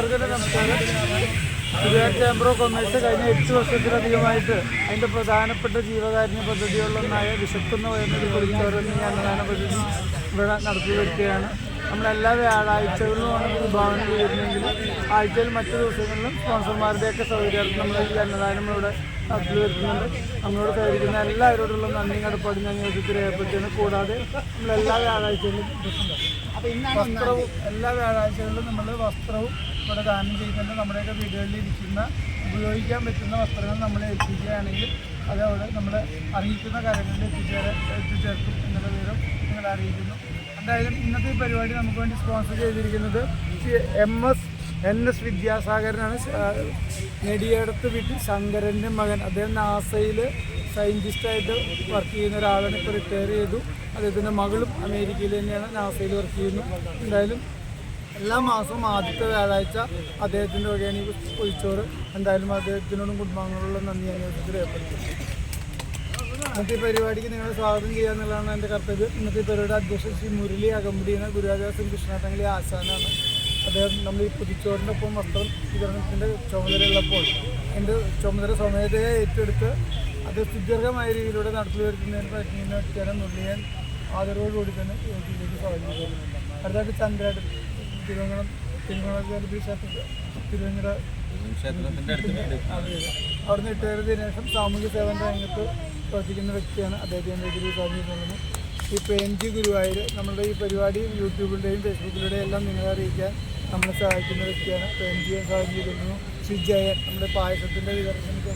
എല്ലാവർക്കും നമസ്കാരം. Guruvayur chamber of commerce കഴിഞ്ഞ എട്ട് വർഷത്തിലധികമായിട്ട് അതിന്റെ പ്രധാനപ്പെട്ട ജീവകാരുണ്യ പദ്ധതികളിലൊന്നായ വിശക്കുന്ന വരുന്നത് കുടിച്ചോറെന്ന് ഈ അന്നദാന പദ്ധതി ഇവിടെ നടത്തി വരികയാണ് നമ്മളെല്ലാ വ്യാഴാഴ്ചകളിലുമാണ് വിഭാവനം ചെയ്യുന്നതെങ്കിലും ആഴ്ചയിൽ മറ്റു ദിവസങ്ങളിലും സ്പോൺസർമാരുടെയൊക്കെ സൗകര്യാർത്ഥം നമ്മൾ ഈ അന്നദാനം ഇവിടെ നടത്തി വരുന്നുണ്ട് നമ്മളോട് സഹകരിക്കുന്ന എല്ലാവരോടുള്ള നന്ദി കടപ്പാട് ഞാൻ യോജിച്ച് രേഖപ്പെടുത്തിയാണ് കൂടാതെ നമ്മളെല്ലാ വ്യാഴാഴ്ചകളിലും വസ്ത്രവും എല്ലാ വ്യാഴാഴ്ചകളിലും നമ്മൾ വസ്ത്രവും ഇവിടെ ദാനം ചെയ്തിട്ട് നമ്മുടെയൊക്കെ വീടുകളിൽ ഇരിക്കുന്ന ഉപയോഗിക്കാൻ പറ്റുന്ന വസ്ത്രങ്ങൾ നമ്മൾ എത്തിക്കുകയാണെങ്കിൽ അത് അവിടെ നമ്മൾ അറിയിക്കുന്ന കാര്യങ്ങളിൽ എത്തിച്ചേരാൻ എത്തിച്ചേർക്കും എന്നുള്ള വിവരം നിങ്ങൾ അറിയിക്കുന്നു. എന്തായാലും ഇന്നത്തെ ഈ പരിപാടി നമുക്ക് വേണ്ടി സ്പോൺസർ ചെയ്തിരിക്കുന്നത് എം എസ് എൻ എസ് വിദ്യാസാഗരനാണ്. നെടിയടത്ത് വീട്ടിൽ ശങ്കരന്റെ മകൻ. അദ്ദേഹം നാസയിൽ സയന്റിസ്റ്റായിട്ട് വർക്ക് ചെയ്യുന്ന ഒരാളാണ്. ഇപ്പോൾ റിട്ടയർ ചെയ്തു. അദ്ദേഹത്തിന്റെ മകളും അമേരിക്കയിൽ തന്നെയാണ് നാസയിൽ വർക്ക് ചെയ്യുന്നു. എന്തായാലും എല്ലാ മാസവും ആദ്യത്തെ വ്യാഴാഴ്ച അദ്ദേഹത്തിന്റെ വഴിയാണ് ഈ ഒഴിച്ചോറ്. എന്തായാലും അദ്ദേഹത്തിനോടും കുടുംബാംഗങ്ങളോടുള്ള നന്ദി അന്വേഷിച്ച് രേഖപ്പെടുത്തുന്നു ഇന്നത്തെ പരിപാടിക്ക് നിങ്ങളെ സ്വാഗതം ചെയ്യുക എന്നുള്ളതാണ് എന്റെ കർത്തവ്യം. ഇന്നത്തെ പരിപാടി അധ്യക്ഷൻ ശ്രീ മുരളി അകമ്പടിയാണ്. ഗുരുരാജാസും കൃഷ്ണാട്ടങ്ങളി ആശാനാണ്. അദ്ദേഹം നമ്മൾ ഈ പുതിച്ചോറിന്റെ ഒപ്പം വസ്ത്രം വിതരണത്തിന്റെ ചുമതലയുള്ളപ്പോൾ എന്റെ ചുമതല സ്വമേധയെ ഏറ്റെടുത്ത് അത് സുദീർഘമായ രീതിയിലൂടെ നടത്തി വരുത്തുന്നതിന് പറ്റുന്ന വ്യക്തിയാണ് മുരളിയാൻ ആദരവോടുകൂടി തന്നെ യോഗത്തിലേക്ക് സ്വാഗതം ചെയ്യുന്നു. അടുത്തായിട്ട് ചന്ദ്രേട്ടൻ. തിരുവനന്തപുരം തിരുവനന്തപുരം ക്ഷേത്ര തിരുവനന്തപുരം അവിടുന്ന് റിട്ടയർ ചെയ്തതിനു ശേഷം സാമൂഹ്യ സേവന രംഗത്ത് പ്രവർത്തിക്കുന്ന വ്യക്തിയാണ് അദ്ദേഹത്തിന്റെ ഇതിൽ ഇപ്പോൾ ഈ ജി ഗുരുവായൂർ നമ്മളുടെ ഈ പരിപാടി യൂട്യൂബിലൂടെയും ഫേസ്ബുക്കിലൂടെയും എല്ലാം നിങ്ങളെ അറിയിക്കാൻ നമ്മളെ സഹായിക്കുന്ന വ്യക്തിയാണ് പേൻജിയെ സഹായം സ്വാമി ശ്രീ ജയൻ നമ്മുടെ പായസത്തിന്റെ വിതരണത്തിന്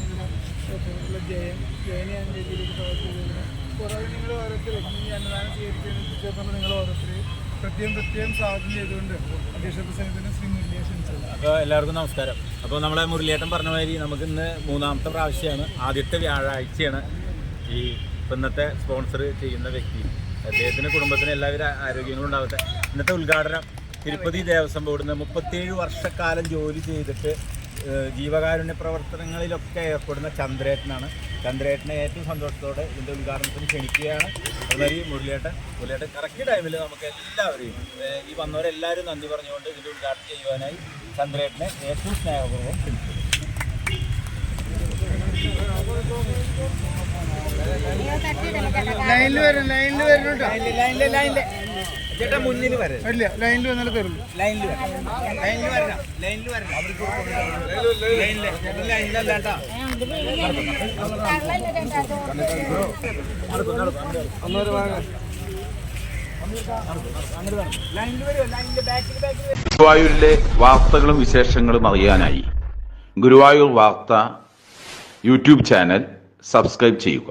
ജയൻ. ജയനെ ഞാൻ രീതിയിലേക്ക് സഹായിച്ചിരുന്നു കുറേ നിങ്ങൾ ഓരോരുത്തരും ഈ അന്നദാനം സ്വീകരിച്ചതിന് നിങ്ങൾ ഓരോരുത്തരെയും പ്രത്യേകം പ്രത്യേകം സ്വാഗതം ചെയ്തുകൊണ്ട് ശ്രീ അപ്പോൾ എല്ലാവർക്കും നമസ്കാരം. അപ്പോൾ നമ്മളെ മുരളിയേട്ടൻ പറഞ്ഞ മാതിരി നമുക്ക് ഇന്ന് മൂന്നാമത്തെ പ്രാവശ്യമാണ് ആദ്യത്തെ വ്യാഴാഴ്ചയാണ് ഈ ഇന്നത്തെ സ്പോൺസർ ചെയ്യുന്ന വ്യക്തി. അദ്ദേഹത്തിന്റെ കുടുംബത്തിന് എല്ലാവരും ആരോഗ്യങ്ങളും ഉണ്ടാവട്ടെ. ഇന്നത്തെ ഉദ്ഘാടനം തിരുപ്പതി ദേവസ്വം ബോർഡിൽ മുപ്പത്തേഴ് വർഷക്കാലം ജോലി ചെയ്തിട്ട് ജീവകാരുണ്യ പ്രവർത്തനങ്ങളിലൊക്കെ ഏർപ്പെടുന്ന ചന്ദ്രേട്ടനാണ്. ചന്ദ്രേട്ടനെ ഏറ്റവും സന്തോഷത്തോടെ ഇതിന്റെ ഉദ്ഘാടനത്തിന് ക്ഷണിക്കുകയാണ്. അതുമാതിരി മുരളിയേട്ടൻ മുരളിയേട്ടൻ കറക്റ്റ് ടൈമിൽ നമുക്ക് എല്ലാവരെയും ഈ വന്നവരെല്ലാവരും നന്ദി പറഞ്ഞുകൊണ്ട് ഇതിന്റെ ഉദ്ഘാടനം ചെയ്യുവാനായി ചന്ദ്രേട്ടനെ ഏറ്റവും സ്നേഹപൂർവം ക്ഷണിക്കുന്നു. ലൈനിൽ വരും ലൈനിൽ വരുന്നുണ്ടോ ചേട്ടാ മുന്നിൽ വരാം ഇല്ല ലൈനിൽ ലൈനിൽ വരണം. ലൈനിൽ വരണം. ലൈനിൽ വരണം. ലൈനിലല്ലാട്ടാ. ഗുരുവായൂരിലെ വാർത്തകളും വിശേഷങ്ങളും അറിയാനായി ഗുരുവായൂർ വാർത്ത യൂട്യൂബ് ചാനൽ സബ്സ്ക്രൈബ് ചെയ്യുക.